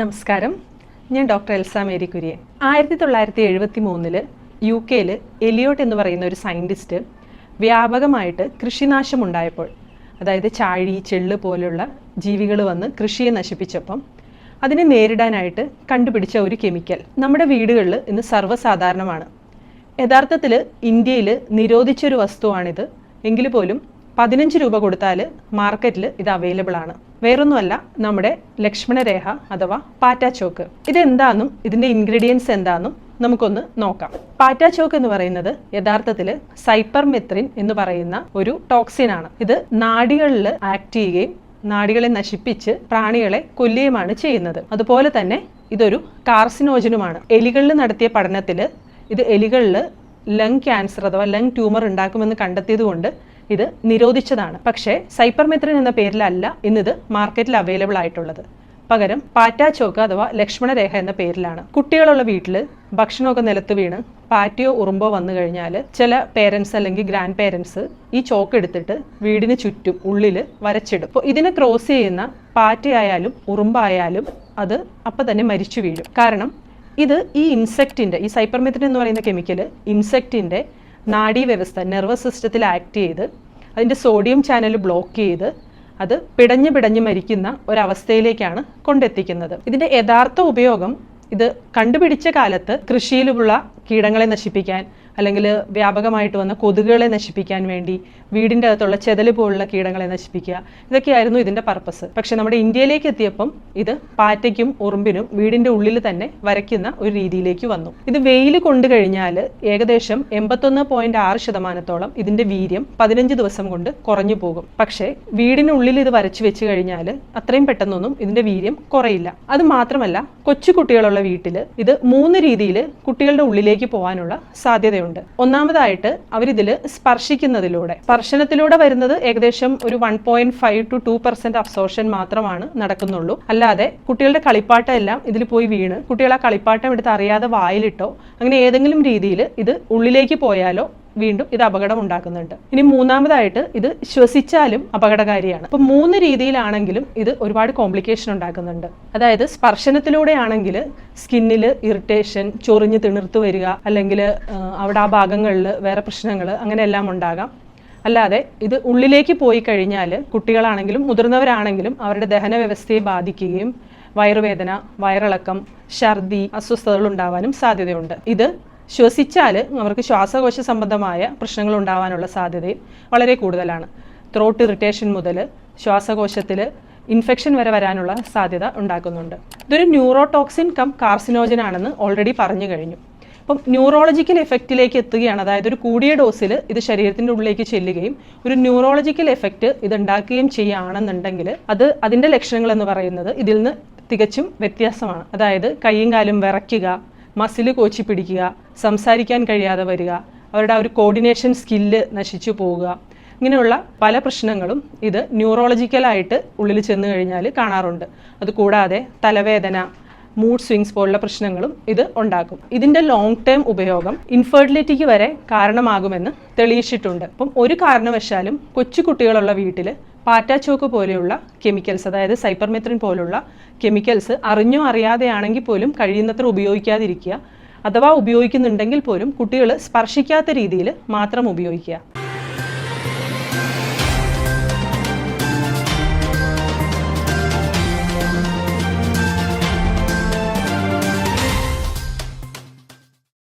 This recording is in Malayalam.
നമസ്കാരം. ഞാൻ ഡോക്ടർ എൽസ മേരി കുര്യൻ ആയിരത്തി തൊള്ളായിരത്തി എഴുപത്തി മൂന്നിൽ യു കെയിൽ എലിയോട്ട് എന്ന് പറയുന്ന ഒരു സയന്റിസ്റ്റ് വ്യാപകമായിട്ട് കൃഷിനാശം ഉണ്ടായപ്പോൾ അതായത് ചാഴി ചെള്ള് പോലുള്ള ജീവികൾ വന്ന് കൃഷിയെ നശിപ്പിച്ചപ്പം അതിനെ നേരിടാനായിട്ട് കണ്ടുപിടിച്ച ഒരു കെമിക്കൽ നമ്മുടെ വീടുകളിൽ ഇന്ന് സർവസാധാരണമാണ്. യഥാർത്ഥത്തിൽ ഇന്ത്യയിൽ നിരോധിച്ചൊരു വസ്തുവാണിത്. എങ്കിൽ പോലും പതിനഞ്ച് രൂപ കൊടുത്താൽ മാർക്കറ്റിൽ ഇത് അവൈലബിൾ ആണ് വേറൊന്നുമല്ല നമ്മുടെ ലക്ഷ്മണരേഖ അഥവാ പാറ്റാച്ചോക്ക് ഇതെന്താണെന്നും ഇതിന്റെ ഇൻഗ്രീഡിയൻസ് എന്താണെന്നും നമുക്കൊന്ന് നോക്കാം. പാറ്റാച്ചോക്ക് എന്ന് പറയുന്നത് യഥാർത്ഥത്തിൽ സൈപ്പർമെത്രിൻ എന്ന് പറയുന്ന ഒരു ടോക്സിൻ ആണ്. ഇത് നാടികളിൽ ആക്ട് ചെയ്യുകയും നാടികളെ നശിപ്പിച്ച് പ്രാണികളെ കൊല്ലുകയുമാണ് ചെയ്യുന്നത്. അതുപോലെ തന്നെ ഇതൊരു കാർസിനോജനുമാണ് എലികളിൽ നടത്തിയ പഠനത്തിൽ ഇത് എലികളിൽ ലങ് ക്യാൻസർ അഥവാ ലങ് ട്യൂമർ ഉണ്ടാക്കുമെന്ന് കണ്ടെത്തിയതുകൊണ്ട് ഇത് നിരോധിച്ചതാണ്. പക്ഷേ സൈപ്പർമെത്രിൻ എന്ന പേരിലല്ല ഇന്നിത് മാർക്കറ്റിൽ അവൈലബിൾ ആയിട്ടുള്ളത്. പകരം പാറ്റാച്ചോക്ക് അഥവാ ലക്ഷ്മണരേഖ എന്ന പേരിലാണ്. കുട്ടികളുള്ള വീട്ടിൽ ഭക്ഷണമൊക്കെ നിലത്ത് വീണ് പാറ്റയോ ഉറുമ്പോ വന്നു കഴിഞ്ഞാൽ ചില പേരൻസ് അല്ലെങ്കിൽ ഗ്രാൻഡ് പേരൻസ് ഈ ചോക്ക് എടുത്തിട്ട് വീടിന് ചുറ്റും ഉള്ളിൽ വരച്ചിടും. അപ്പോൾ ഇതിനെ ക്രോസ് ചെയ്യുന്ന പാറ്റയായാലും ഉറുമ്പായാലും അത് അപ്പം തന്നെ മരിച്ചു വീഴും. കാരണം ഇത് ഈ ഇൻസെക്റ്റിന്റെ ഈ സൈപ്പർമെത്രിൻ എന്ന് പറയുന്ന കെമിക്കൽ ഇൻസെക്റ്റിന്റെ നാഡീവ്യവസ്ഥ നെർവസ് സിസ്റ്റത്തിൽ ആക്ട് ചെയ്ത് അതിന്റെ സോഡിയം ചാനൽ ബ്ലോക്ക് ചെയ്ത് അത് പിടഞ്ഞു പിടഞ്ഞ് മരിക്കുന്ന ഒരവസ്ഥയിലേക്കാണ് കൊണ്ടെത്തിക്കുന്നത്. ഇതിന്റെ യഥാർത്ഥ ഉപയോഗം ഇത് കണ്ടുപിടിച്ച കാലത്ത് കൃഷിയിലുള്ള കീടങ്ങളെ നശിപ്പിക്കാൻ അല്ലെങ്കിൽ വ്യാപകമായിട്ട് വന്ന കൊതുകുകളെ നശിപ്പിക്കാൻ വേണ്ടി വീടിന്റെ അകത്തുള്ള ചെതൽ പോലുള്ള കീടങ്ങളെ നശിപ്പിക്കുക. ഇതൊക്കെയായിരുന്നു ഇതിന്റെ പർപ്പസ് പക്ഷെ നമ്മുടെ ഇന്ത്യയിലേക്ക് എത്തിയപ്പം ഇത് പാറ്റയ്ക്കും ഉറുമ്പിനും വീടിന്റെ ഉള്ളിൽ തന്നെ വരയ്ക്കുന്ന ഒരു രീതിയിലേക്ക് വന്നു. ഇത് വെയിൽ കൊണ്ടു കഴിഞ്ഞാൽ ഏകദേശം എൺപത്തൊന്ന് പോയിന്റ് ആറ് ശതമാനത്തോളം ഇതിന്റെ വീര്യം പതിനഞ്ച് ദിവസം കൊണ്ട് കുറഞ്ഞു പോകും. പക്ഷേ വീടിനുള്ളിൽ ഇത് വരച്ചു വെച്ച് കഴിഞ്ഞാൽ അത്രയും പെട്ടെന്നൊന്നും ഇതിന്റെ വീര്യം കുറയില്ല. അത് മാത്രമല്ല കൊച്ചു കുട്ടികളുള്ള വീട്ടിൽ ഇത് മൂന്ന് രീതിയിൽ കുട്ടികളുടെ ഉള്ളിലേക്ക് പോകാനുള്ള സാധ്യതയുണ്ട്. ഒന്നാമതായിട്ട് അവരിതിൽ സ്പർശിക്കുന്നതിലൂടെ. സ്പർശനത്തിലൂടെ വരുന്നത് ഏകദേശം ഒരു one point five two two percent absorption മാത്രമാണ് നടക്കുന്നുള്ളൂ. അല്ലാതെ കുട്ടികളുടെ കളിപ്പാട്ടം എല്ലാം ഇതിൽ പോയി വീണ് കുട്ടികൾ ആ കളിപ്പാട്ടം എടുത്ത് അറിയാതെ വായിലിട്ടോ അങ്ങനെ ഏതെങ്കിലും രീതിയിൽ ഇത് ഉള്ളിലേക്ക് പോയാലോ വീണ്ടും ഇത് അപകടം ഉണ്ടാക്കുന്നുണ്ട് ഇനി മൂന്നാമതായിട്ട് ഇത് ശ്വസിച്ചാലും അപകടകാരിയാണ്. അപ്പൊ മൂന്ന് രീതിയിലാണെങ്കിലും ഇത് ഒരുപാട് കോംപ്ലിക്കേഷൻ ഉണ്ടാക്കുന്നുണ്ട്. അതായത് സ്പർശനത്തിലൂടെ ആണെങ്കിൽ സ്കിന്നിൽ ഇറിറ്റേഷൻ ചൊറിഞ്ഞ് തിണിർത്ത് വരിക അല്ലെങ്കിൽ അവിടെ ആ ഭാഗങ്ങളിൽ വേറെ പ്രശ്നങ്ങൾ അങ്ങനെ എല്ലാം ഉണ്ടാകാം. അല്ലാതെ ഇത് ഉള്ളിലേക്ക് പോയി കഴിഞ്ഞാൽ കുട്ടികളാണെങ്കിലും മുതിർന്നവരാണെങ്കിലും അവരുടെ ദഹന വ്യവസ്ഥയെ ബാധിക്കുകയും വയറുവേദന വയറിളക്കം ഛർദി അസ്വസ്ഥതകൾ ഉണ്ടാവാനും സാധ്യതയുണ്ട്. ഇത് ശ്വസിച്ചാൽ അവർക്ക് ശ്വാസകോശ സംബന്ധമായ പ്രശ്നങ്ങൾ ഉണ്ടാവാനുള്ള സാധ്യതയും വളരെ കൂടുതലാണ്. ത്രോട്ട് ഇറിറ്റേഷൻ മുതൽ ശ്വാസകോശത്തിൽ ഇൻഫെക്ഷൻ വരെ വരാനുള്ള സാധ്യത ഉണ്ടാക്കുന്നുണ്ട്. ഇതൊരു ന്യൂറോടോക്സിൻ കം കാർസിനോജൻ ആണെന്ന് ഓൾറെഡി പറഞ്ഞു കഴിഞ്ഞു. അപ്പം ന്യൂറോളജിക്കൽ എഫക്റ്റിലേക്ക് എത്തുകയാണ്. അതായത് ഒരു കൂടിയ ഡോസിൽ ഇത് ശരീരത്തിന്റെ ഉള്ളിലേക്ക് ചെല്ലുകയും ഒരു ന്യൂറോളജിക്കൽ എഫക്റ്റ് ഇത് ഉണ്ടാക്കുകയും ചെയ്യുകയാണെന്നുണ്ടെങ്കിൽ അത് അതിന്റെ ലക്ഷണങ്ങൾ എന്ന് പറയുന്നത് ഇതിൽ നിന്ന് തികച്ചും വ്യത്യാസമാണ്. അതായത് കൈയും കാലും വിറയ്ക്കുക മസിൽ കോച്ചി പിടിക്കുക സംസാരിക്കാൻ കഴിയാതെ വരിക അവരുടെ ആ ഒരു കോർഡിനേഷൻ സ്കില്ല് നശിച്ചു പോവുക. ഇങ്ങനെയുള്ള പല പ്രശ്നങ്ങളും ഇത് ന്യൂറോളജിക്കലായിട്ട് ഉള്ളിൽ ചെന്ന് കഴിഞ്ഞാൽ കാണാറുണ്ട്. അതുകൂടാതെ തലവേദന മൂഡ് സ്വിങ്സ് പോലുള്ള പ്രശ്നങ്ങളും ഇത് ഉണ്ടാക്കും. ഇതിന്റെ ലോങ് ടേം ഉപയോഗം ഇൻഫെർട്ടിലിറ്റിക്ക് വരെ കാരണമാകുമെന്ന് തെളിയിച്ചിട്ടുണ്ട്. അപ്പം ഒരു കാരണവശാലും കൊച്ചു കുട്ടികളുള്ള വീട്ടിൽ പാറ്റാച്ചോക്ക് പോലെയുള്ള കെമിക്കൽസ് അതായത് സൈപ്പർമെത്രിൻ പോലുള്ള കെമിക്കൽസ് അറിഞ്ഞോ അറിയാതെയാണെങ്കിൽ പോലും കഴിയുന്നത്ര ഉപയോഗിക്കാതിരിക്കുക. അഥവാ ഉപയോഗിക്കുന്നുണ്ടെങ്കിൽ പോലും കുട്ടികൾ സ്പർശിക്കാത്ത രീതിയിൽ മാത്രം ഉപയോഗിക്കുക.